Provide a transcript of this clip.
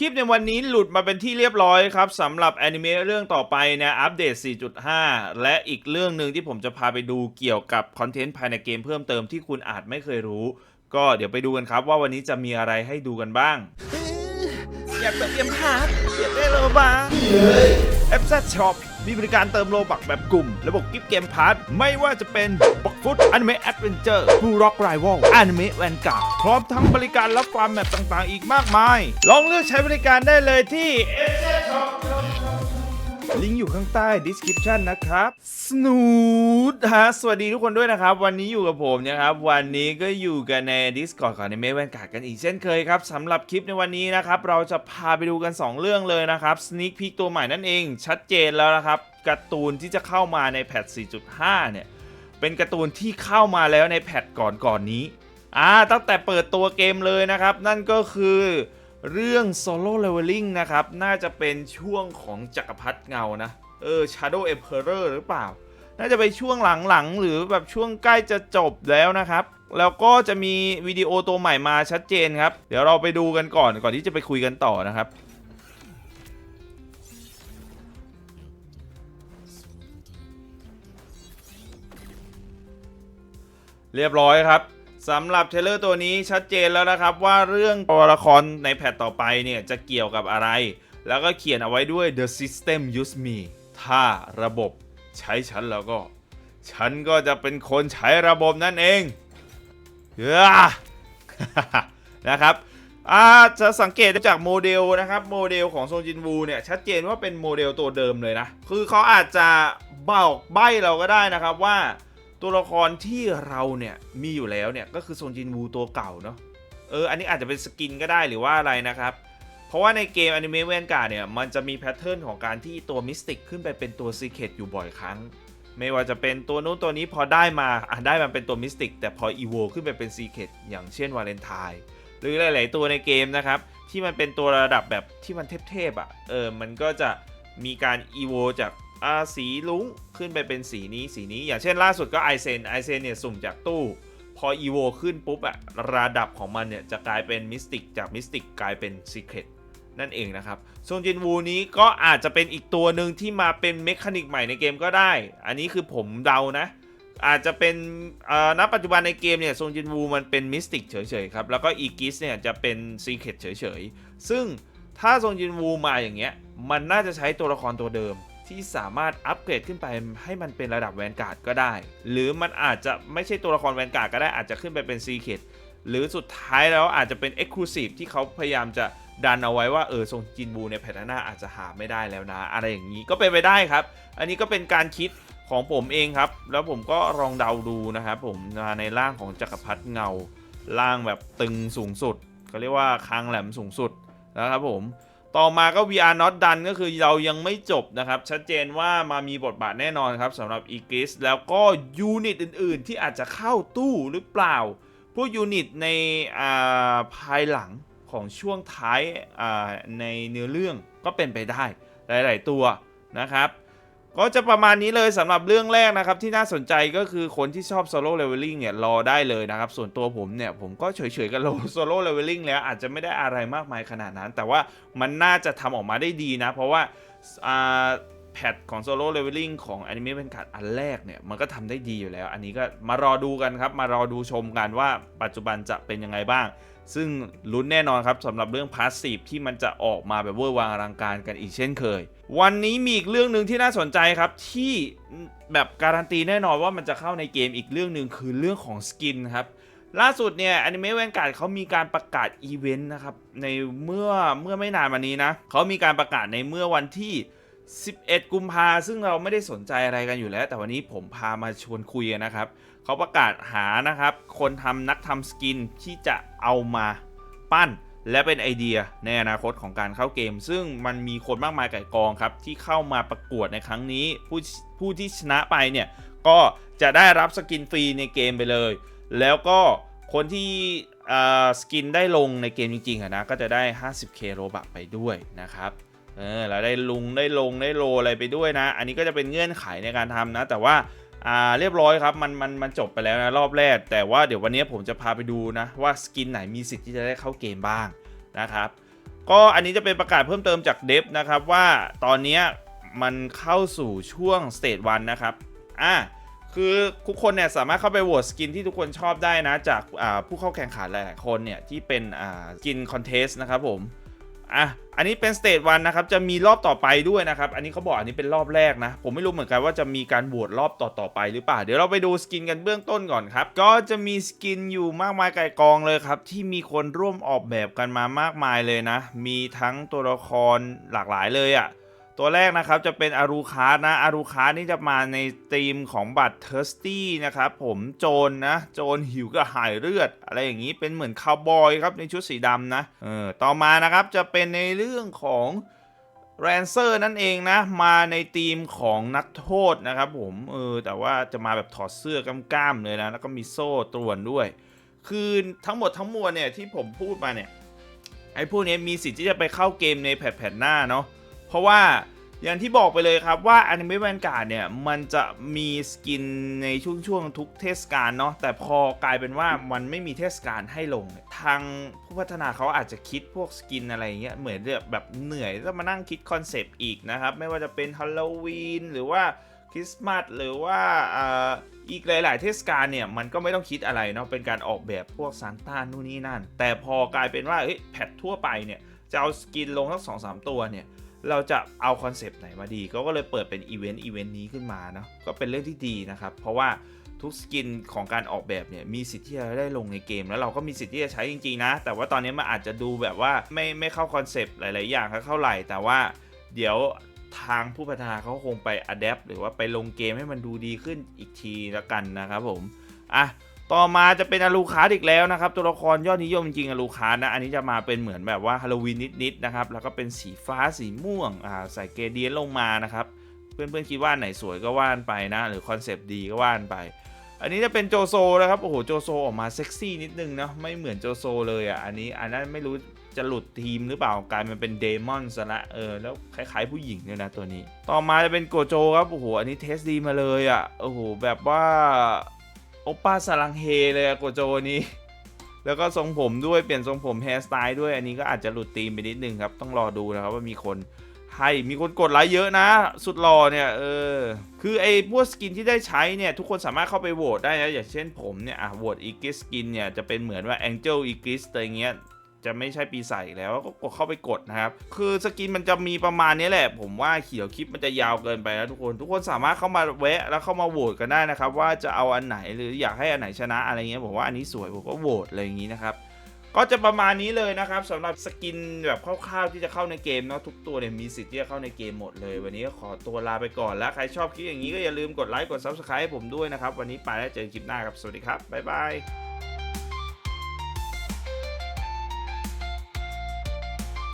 คลิปในวันนี้หลุดมาเป็นที่เรียบร้อยครับสำหรับแอนิเมะเรื่องต่อไปนะอัปเดต 4.5 และอีกเรื่องหนึ่งที่ผมจะพาไปดูเกี่ยวกับคอนเทนต์ภายในเกมเพิ่มเติมที่คุณอาจไม่เคยรู้ ก็เดี๋ยวไปดูกันครับว่าวันนี้จะมีอะไรให้ดูกันบ้าง อยากเติมเกมพาร์ทอยากได้โลบักแอปซัช็อป มีบริการเติมโลบักแบบกลุ่ม ระบบกิฟต์เกมพาร์ทไม่ว่าจะเป็นบ็อกฟุตอนิเมะแอดเวนเจอร์บูร็อกไรวอลอนิเมะแวนการ์ดพร้อมทั้งบริการรับฟาร์มแมปต่างๆ อีกมากมาย ลองเลือกใช้บริการได้เลยที่ ลิงก์อยู่ข้างใต้ description นะครับสนูดฮะสวัสดีทุกคนด้วยนะครับ วันนี้อยู่กับผมนะครับ วันนี้ก็อยู่กันใน Discord ของในเมแวนการ์ดกันอีกเช่นเคยครับสำหรับคลิปในวันนี้นะครับ เราจะพาไปดูกัน 2 เรื่องเลยนะครับ Sneak Peek ตัวใหม่นั่นเอง ชัดเจนแล้วนะครับการ์ตูนที่จะเข้ามาในแพท 4.5 เนี่ย เป็นการ์ตูนที่เข้ามาแล้วในแพทก่อนก่อนๆนี้อ่าตั้งแต่เปิดตัวเกมเลยนะครับ นั่นก็คือ เรื่อง Solo Leveling นะครับ น่าจะเป็นช่วงของจักรพรรดิเงานะ เออ Shadow Emperor หรือเปล่า น่าจะไปช่วงหลังๆ หรือแบบช่วงใกล้จะจบแล้วนะครับ แล้วก็จะมีวิดีโอตัวใหม่มาชัดเจนครับ เดี๋ยวเราไปดูกันก่อนก่อนที่จะไปคุยกันต่อนะครับเรียบร้อยครับ สำหรับเทรลเลอร์ตัวนี้ชัดเจนแล้วนะครับว่าเรื่องตัวละครในแพทต่อไปเนี่ยจะเกี่ยวกับอะไร แล้วก็เขียนเอาไว้ด้วย the system use me ถ้าระบบใช้ฉันแล้วก็ ฉันก็จะเป็นคนใช้ระบบนั่นเองเฮ้อนะครับอาจะสังเกตจากโมเดลนะครับโมเดลของโซจินวูเนี่ยชัดเจนว่าเป็นโมเดลตัวเดิมเลยนะ คือเขาอาจจะบอกใบ้เราก็ได้นะครับว่า ตัวละครที่เราเนี่ยมีอยู่แล้วเนี่ยก็คือซนจินวูตัวเก่าเนาะเอออันนี้อาจจะเป็นสกินก็ได้หรือว่าอะไรนะครับ เพราะว่าในเกมอนิเมะเวนการ์เนี่ยมันจะมีแพทเทิร์นของการที่ตัวมิสติกขึ้นไปเป็นตัวซีเคตอยู่บ่อยครั้ง ไม่ว่าจะเป็นตัวนู้นตัวนี้พอได้มาอะได้มันเป็นตัวมิสติกแต่พออีโวขึ้นไปเป็นซีเคตอย่างเช่นวาเลนไทน์หรือหลาย ๆ ตัวในเกมนะครับที่มันเป็นตัวระดับแบบที่มันเทพๆอะเออมันก็จะมีการอีโวจาก อ่าสีลุ้งขึ้นไปเป็นสีนี้สีนี้ อย่างเช่นล่าสุดก็ไอเซนไอเซนเนี่ยสุ่มจากตู้ พออีโวขึ้นปุ๊บอะระดับของมันเนี่ย จะกลายเป็นมิสติกจากมิสติกกลายเป็นซีเครตนั่นเองนะครับโซนจินวูนี้ก็อาจจะเป็นอีกตัวหนึ่งที่มาเป็นเมคานิกใหม่ในเกมก็ได้ อันนี้คือผมเดานะ อาจจะเป็นอ่อณปัจจุบันในเกมเนี่ยโซนจินวูมันเป็นมิสติกเฉยๆครับ แล้วก็อีกิสเนี่ยจะเป็นซีเครตเฉยๆ ซึ่งถ้าโซนจินวูมาอย่างเงี้ย มันน่าจะใช้ตัวละครตัวเดิม ที่สามารถอัปเกรดขึ้นไปให้มันเป็นระดับแวนการ์ดก็ได้ หรือมันอาจจะไม่ใช่ตัวละครแวนการ์ดก็ได้อาจจะขึ้นไปเป็นซีเครตหรือสุดท้ายแล้วอาจจะเป็น e x c l u s i v e ที่เขาพยายามจะดันเอาไว้ว่าเออทรงจินบูในแพทหน้าอาจจะหาไม่ได้แล้วนะ อะไรอย่างนี้ก็เป็นไปได้ครับ อันนี้ก็เป็นการคิดของผมเองครับ แล้วผมก็ลองเดาดูนะครับผมในร่างของจักรพรรดิเงาร่างแบบตึงสูงสุดเขาเรียกว่าคางแหลมสูงสุดนะครับผม ต่อมาก็ VR not done ก็คือเรายังไม่จบนะครับ ชัดเจนว่ามามีบทบาทแน่นอนครับสำหรับอีกิสแล้วก็ยูนิตอื่น ๆ ที่อาจจะเข้าตู้หรือเปล่า พวกยูนิตในอ่าภายหลังของช่วงท้ายอ่าในเนื้อเรื่องก็เป็นไปได้หลาย ๆ ตัวนะครับ ก็จะประมาณนี้เลยสำหรับเรื่องแรกนะครับ ที่น่าสนใจก็คือคนที่ชอบ Solo Leveling เนี่ยรอได้เลยนะครับ ส่วนตัวผมเนี่ย ผมก็เฉยๆกับ Solo Leveling แล้วอาจจะไม่ได้อะไรมากมายขนาดนั้น แต่ว่ามันน่าจะทำออกมาได้ดีนะ เพราะว่าอ่าแพทของ Solo Leveling ของ Anime เป็นการอันแรกเนี่ย มันก็ทำได้ดีอยู่แล้ว อันนี้ก็มารอดูกันครับ มารอดูชมกันว่าปัจจุบันจะเป็นยังไงบ้างซึ่งลุ้นแน่นอนครับสำหรับเรื่องพาสซีฟที่มันจะออกมาแบบเวอร์วางอลังการกันอีกเช่นเคย วันนี้มีอีกเรื่องหนึ่งที่น่าสนใจครับที่แบบการันตีแน่นอนว่ามันจะเข้าในเกมอีกเรื่องหนึ่งคือเรื่องของสกินครับล่าสุดเนี่ยอนิเมะแวนการ์ดเขามีการประกาศอีเวนต์นะครับในเมื่อเมื่อไม่นานมานี้นะเขามีการประกาศในเมื่อวันที่ 11 กุมภาซึ่งเราไม่ได้สนใจอะไรกันอยู่แล้ว แต่วันนี้ผมพามาชวนคุยนนะครับเขาประกาศหานะครับ คนทำนักทำสกินที่จะเอามาปั้น และเป็นไอเดียในอนาคตของการเข้าเกม ซึ่งมันมีคนมากมายไก่กองครับ ที่เข้ามาประกวดในครั้งนี้ ผู้ผู้ที่ชนะไปเนี่ย ก็จะได้รับสกินฟรีในเกมไปเลย แล้วก็คนที่อ่าสกินได้ลงในเกมจริงๆนะก็จะได้ 50k โรบักไปด้วยนะครับเออแล้วได้ลุงได้ลงได้โลอะไรไปด้วยนะ อันนี้ก็จะเป็นเงื่อนไขในการทำนะ แต่ว่า อ่าเรียบร้อยครับมันมันมันจบไปแล้วนะรอบแรก แต่ว่าเดี๋ยววันนี้ผมจะพาไปดูนะว่าสกินไหนมีสิทธิ์ที่จะได้เข้าเกมบ้างนะครับก็อันนี้จะเป็นประกาศเพิ่มเติมจากเดฟนะครับว่าตอนนี้มันเข้าสู่ช่วงสเตจวันนะครับอะคือทุกคนเนี่ยสามารถเข้าไปโหวตสกินที่ทุกคนชอบได้นะจากอ่าผู้เข้าแข่งขันหลายๆคนเนี่ยที่เป็นอ่าสกินคอนเทสนะครับผม อะอันนี้เป็นสเตจวันนะครับ จะมีรอบต่อไปด้วยนะครับ อันนี้เขาบอกอันนี้เป็นรอบแรกนะ ผมไม่รู้เหมือนกันว่าจะมีการโหวตรอบต่อต่อไปหรือเปล่า เดี๋ยวเราไปดูสกินกันเบื้องต้นก่อนครับ ก็จะมีสกินอยู่มากมายไก่กองเลยครับ ที่มีคนร่วมออกแบบกันมามากมายเลยนะ มีทั้งตัวละครหลากหลายเลยอะ่ะ ตัวแรกนะครับจะเป็นอารูคาร์นะอารูคาร์นี่จะมาในธีมของบัตรเทอร์สตี้นะครับผมโจรนะโจรหิวกระหายเลือด อะไรอย่างนี้เป็นเหมือนคาวบอยครับในชุดสีดำนะเออต่อมานะครับจะเป็นในเรื่องของแรนเซอร์นั่นเองนะ มาในธีมของนักโทษนะครับผมเออแต่ว่าจะมาแบบถอดเสื้อกล้ามๆเลยนะ แล้วก็มีโซ่ตรวนด้วย คือทั้งหมดทั้งมวลเนี่ยที่ผมพูดมาเนี่ยไอ้พวกนี้มีสิทธิ์ที่จะไปเข้าเกมในแพทๆหน้าเนาะ เพราะว่าอย่างที่บอกไปเลยครับว่า Anime Vanguard เนี่ย มันจะมีสกินในช่วงช่วงๆทุกเทศกาลเนาะแต่พอกลายเป็นว่ามันไม่มีเทศกาลให้ลง ทางผู้พัฒนาเขาอาจจะคิดพวกสกินอะไรเงี้ยเหมือนแบบเหนื่อยต้องมานั่งคิดคอนเซปต์อีกนะครับ ไม่ว่าจะเป็นฮ a ลโลวีนหรือว่าคริสต์มาสหรือว่าอ,อีกหลาย ๆ เทศกาลเนี่ย มันก็ไม่ต้องคิดอะไรเนาะเป็นการออกแบบพวกซานต้านู่นนี่นั่น แต่พอกลายเป็นว่าแพททั่วไปเนี่ยจะเอาสกินลงทั้งสองสามตัวเนี่ย เราจะเอาคอนเซปต์ไหนมาดีก็ก็เลยเปิดเป็นอีเวนต์อีเวนต์นี้ขึ้นมาเนาะก็เป็นเรื่องที่ดีนะครับ เพราะว่าทุกสกินของการออกแบบเนี่ยมีสิทธิ์ที่จะได้ลงในเกม แล้วเราก็มีสิทธิ์ที่จะใช้จริงๆนะ แต่ว่าตอนนี้มันอาจจะดูแบบว่าไม่ไม่เข้าคอนเซปต์หลาย ๆ อย่างเท่าไหร่แต่ว่าเดี๋ยวทางผู้พัฒนาเขาคงไปอัดแอปหรือว่าไปลงเกมให้มันดูดีขึ้นอีกทีละกันนะครับผมอะ ต่อมาจะเป็นอลูคาร์อีกแล้วนะครับ ตัวละครยอดนิยมจริงอลูคาร์นะ อันนี้จะมาเป็นเหมือนแบบว่าฮาโลวีนนิดๆนะครับ แล้วก็เป็นสีฟ้าสีม่วงอ่าใส่เกเดียนลงมานะครับ เพื่อนๆคิดว่าไหนสวยก็ว่านไปนะ หรือคอนเซปต์ดีก็ว่านไป อันนี้จะเป็นโจโซนะครับโอ้โหโจโซออกมาเซ็กซี่นิดนึงนะไม่เหมือนโจโซเลยอะอันนี้อันนั้นไม่รู้จะหลุดทีมหรือเปล่ากลายมันเป็นเดมอนซะละเออแล้วคล้ายๆผู้หญิงเนี่ยนะตัวนี้ ต่อมาจะเป็นโกโจครับโอ้โหอันนี้เทสดีมาเลยอะโอ้โหแบบว่า โอป้าสลังเฮเลยอะโกโจนี้ แล้วก็ทรงผมด้วยเปลี่ยนทรงผมแฮร์สไตล์ด้วยอันนี้ก็อาจจะหลุดธีมไปนิดนึงครับ ต้องรอดูนะครับว่ามีคนให้มีคนกดไลค์เยอะนะ สุดหล่อเนี่ยเออคือไอ้พวกสกินที่ได้ใช้เนี่ย ทุกคนสามารถเข้าไปโหวตได้นะอย่างเช่นผมเนี่ยอะโหวตอีกิสกินเนี่ย จะเป็นเหมือนว่า Angel อีกิสอะไรเงี้ย จะไม่ใช่ปีศาจอีกแล้วก็กดเข้าไปกดนะครับ คือสกินมันจะมีประมาณนี้แหละ ผมว่าเขียวคลิปมันจะยาวเกินไปนะทุกคน ทุกคนสามารถเข้ามาแวะแล้วเข้ามาโหวตกันได้นะครับ ว่าจะเอาอันไหนหรืออยากให้อันไหนชนะอะไรเงี้ยผมว่าอันนี้สวยผมก็โหวตอะไรอย่างนี้นะครับก็จะประมาณนี้เลยนะครับสำหรับสกินแบบคร่าวๆที่จะเข้าในเกมเนาะทุกตัวเนี่ยมีสิทธิ์ที่จะเข้าในเกมหมดเลย วันนี้ก็ขอตัวลาไปก่อนแล้วใครชอบคลิปอย่างนี้ก็อย่าลืมกดไลค์กด Subscribe ให้ผมด้วยนะครับ วันนี้ไปแล้วเจอกันคลิปหน้าครับ สวัสดีครับ บ๊ายบาย